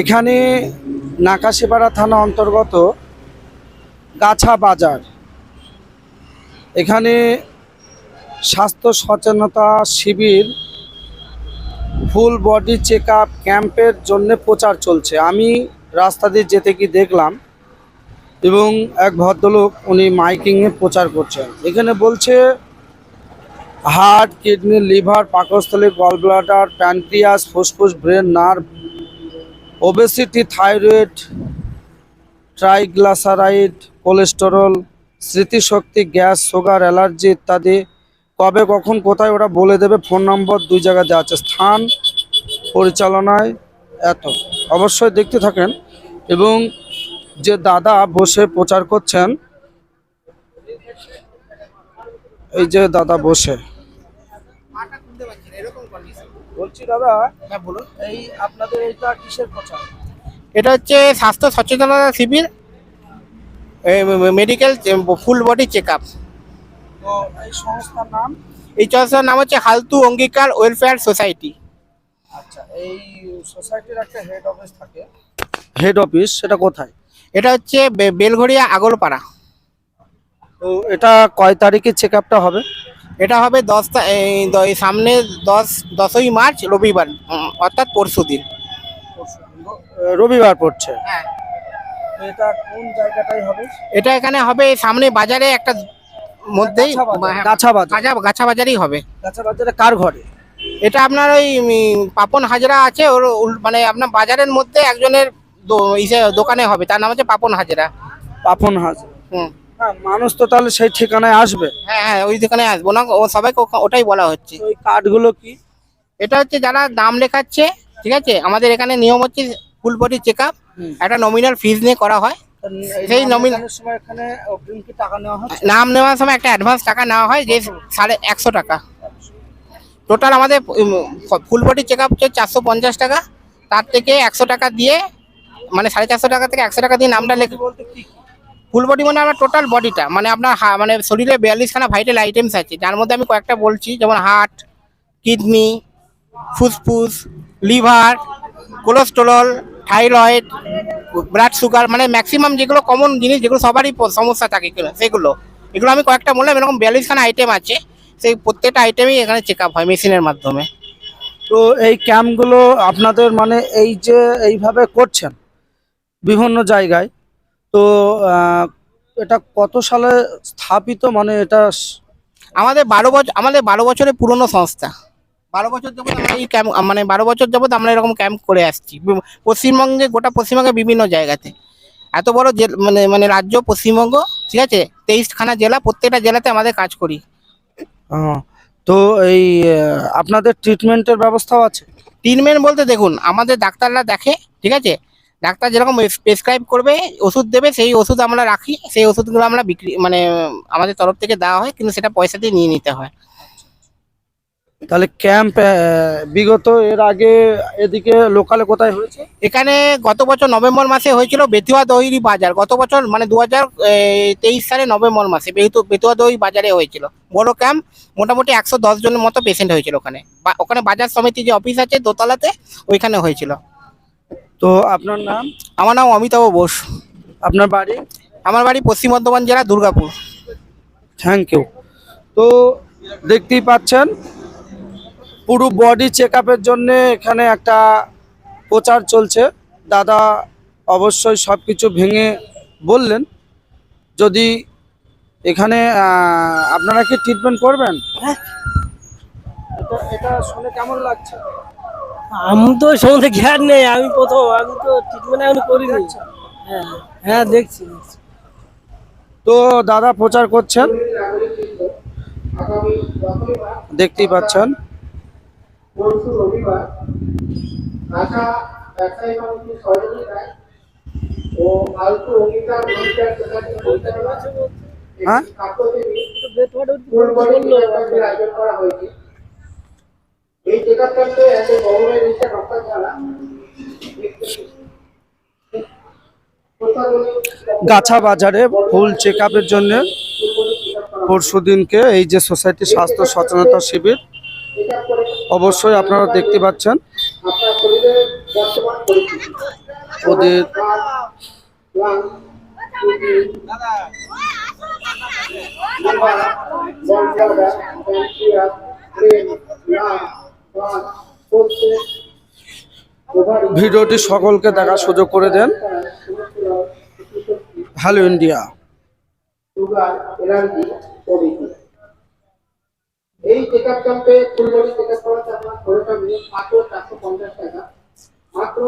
এখানে নাকাশিপাড়া থানা অন্তর্গত গাছা বাজার। এখানে স্বাস্থ্য সচেতনতা শিবির, ফুল বডি চেক আপ ক্যাম্পের জন্য প্রচার চলছে। আমি রাস্তা দিয়ে যেতে কি দেখলাম এবং এক ভদ্রলোক উনি মাইকিংয়ে প্রচার করছেন। এখানে বলছে, হার্ট, কিডনি, লিভার, পাকস্থলী, গলব্লাডার প্যান্ট্রিয়াস ফুসফুস, brain, nerve obesity thyroid triglyceride cholesterol স্মৃতিশক্তি, গ্যাস, সুগার, অ্যালার্জি ইত্যাদি। কবে, কখন, কোথায় ওরা বলে দেবে, ফোন নম্বর দুই জায়গায় দেওয়া আছে। স্থান, পরিচালনায়, এত। অবশ্যই দেখতে থাকেন। এবং যে দাদা বসে প্রচার করছেন, এই যে দাদা বসে। বলছি দাদা হ্যাঁ বলুন। এই আপনাদের এইটা কিসের প্রচার? এটা হচ্ছে স্বাস্থ্য সচেতনতা শিবির medical full body check up তো এই সংস্থার নাম? এই সংস্থার নাম হচ্ছে হালতু অঙ্গীকার ওয়েলফেয়ার সোসাইটি। আচ্ছা এই সোসাইটির একটা হেড অফিস থাকে। হেড অফিস সেটা কোথায়? এটা হচ্ছে বে- বেলঘড়িয়া আগরপাড়া। তো এটা কয় তারিখে চেক আপটা হবে? এটা হবে দশ তা- এই সামনে দশ দশই মার্চ রবিবার অর্থাৎ পরশু দিন। রবিবার পড়ছে। হ্যাঁ। এটা কোন জায়গাটাই হবে? এটা এখানে হবে সামনে বাজারে একটা মধ্যেই গাছা বাজার, হ্যাঁ, গাছা বাজার। গাছা গাছা বাজারেই হবে। গাছা বাজারে কার ঘরে? এটা আপনার ওই পাপন হাজরা আছে ওর মানে আপনার বাজারের মধ্যে একজনের দোকানে হবে। তার নাম হচ্ছে পাপন হাজরা। পাপন হাজরা। হুম। হ্যাঁ মানুষ তো তাহলে সেই ঠিকানায় আসবে। হ্যাঁ হ্যাঁ ওই দোকানে আসব। না ও সবাইকে ওখা- ওটাই বলা হচ্ছে। ওই কার্ডগুলো কি? এটা হচ্ছে যারা দাম লেখাচ্ছে ঠিক আছে? আমাদের এখানে নিয়ম হচ্ছে ফুল বডি চেক আপ হুম। একটা নমিনাল ফিজ নিয়ে করা হয়। সেই নাম লেখানোর সময় এখানে অগ্রিম কি টাকা নেওয়া হচ্ছে? নাম নেওয়ার সময় একটা অ্যাডভান্স টাকা নেওয়া হয় যে সাড়ে একশো টাকা। টোটাল আমাদের ফুল বডি চেক আপ হচ্ছে চারশো পঞ্চাশ টাকা। তার থেকে একশো টাকা দিয়ে মানে সাড়ে চারশো টাকা থেকে একশো টাকা দিয়ে নামটা লেখে বলতে কি কি? ফুল বডি মানে আমার টোটাল বডিটা মানে আপনার মানে শরীরে বিয়াল্লিশখানা ভাইটাল আইটেমস আছে। যার মধ্যে আমি কয়েকটা বলছি, যেমন হার্ট কিডনি ফুসফুস liver cholesterol thyroid blood sugar মানে ম্যাক্সিমাম যেগুলো কমন জিনিস, যেগুলো সবারই সমস্যা থাকে সেগুলো। এগুলো আমি কয়েকটা বললাম, এরকম বিয়াল্লিশখানা আইটেম আছে। সেই প্রত্যেকটা আইটেমই এখানে চেক আপ হয় মেশিনের মাধ্যমে। তো এই ক্যাম্পগুলো আপনাদের মানে এই যে এইভাবে করছেন বিভিন্ন জায়গায় তো এটা কত সালে স্থাপিত? মানে এটা আমাদের বারো বছর আমাদের বারো বছরের পুরনো সংস্থা। বারো বছর যাবত আমরা এই ক্যাম্প মানে বারো বছর যাবত আমরা এরকম ক্যাম্প করে আসছি। পশ্চিমবঙ্গে গোটা পশ্চিমবঙ্গে বিভিন্ন জায়গাতে। এত বড় জেল- মানে মানে রাজ্য পশ্চিমবঙ্গ ঠিক আছে? তেইশখানা জেলা প্রত্যেকটা জেলাতে আমাদের কাজ করি। তো এই আপনাদের ট্রিটমেন্টের ব্যবস্থাও আছে? ট্রিটমেন্ট বলতে দেখুন আমাদের ডাক্তাররা দেখে ঠিক আছে? ডাক্তার যেরকম প্রেসক্রাইব করবে ওষুধ দেবে সেই ওষুধ আমরা রাখি সেই ওষুধগুলো আমরা বিক্রি মানে আমাদের তরফ থেকে দেওয়া হয় কিন্তু সেটা পয়সা দিয়ে নিয়ে নিতে হয়। তাহলে ক্যাম্প বিগত এর আগে এদিকে লোকালে কোথায় হয়েছে? এখানে গত বছর নভেম্বর মাসে হয়েছিল বেতুয়া দইরি বাজার। গত বছর মানে দু হাজার তেইশ সালে নভেম্বর মাসে বেতু বেতুয়া দই বাজারে হয়েছিল। বড় ক্যাম্প মোটামুটি একশো দশ জনের মতো পেশেন্ট হয়েছিল ওখানে। বা- ওখানে বাজার সমিতি যে অফিস আছে দোতলাতে ওইখানে হয়েছিল। তো আপনার নাম? আমার নাম অমিতাভ বোস। আপনার বাড়ি? আমার বাড়ি পশ্চিম বর্ধমান জেলা দুর্গাপুর। থ্যাংক ইউ তো দেখতেই পাচ্ছেন পুরো বডি চেক আপের জন্যে এখানে একটা প্রচার চলছে। দাদা অবশ্যই সব কিছু ভেঙে বললেন। যদি এখানে আপনারা কি ট্রিটমেন্ট করবেন? এটা এটা শুনে কেমন লাগছে? আমি তো সমস্ত জ্ঞান নেই আমি প্রথম আমি তো ট্রিটমেন্ট এখন করিনি। হ্যাঁ হ্যাঁ দেখছি। তো দাদা প্রচার করছেন? দেখতেই পাচ্ছেন। পরিচালনায় হ্যাঁ? একটি স্বাস্থ্যসেবী ফুল বডি চেকআপ ক্যাম্পের আয়োজন করা হয়েছে এই ছাড়া গাছা বাজারে ফুল চেক আপের জন্য পরশু দিনকে এই যে সোসাইটি স্বাস্থ্য সচেতনতা শিবির অবশ্যই আপনারা দেখতে পাচ্ছেন। ওদের ভিডিওটি সকলকে দেখার সুযোগ করে দেন। Hello, India. এই চেকআপ ক্যাম্পে চেকআপ করাতে আপনার মাত্র চারশো পঞ্চাশ টাকা। মাত্র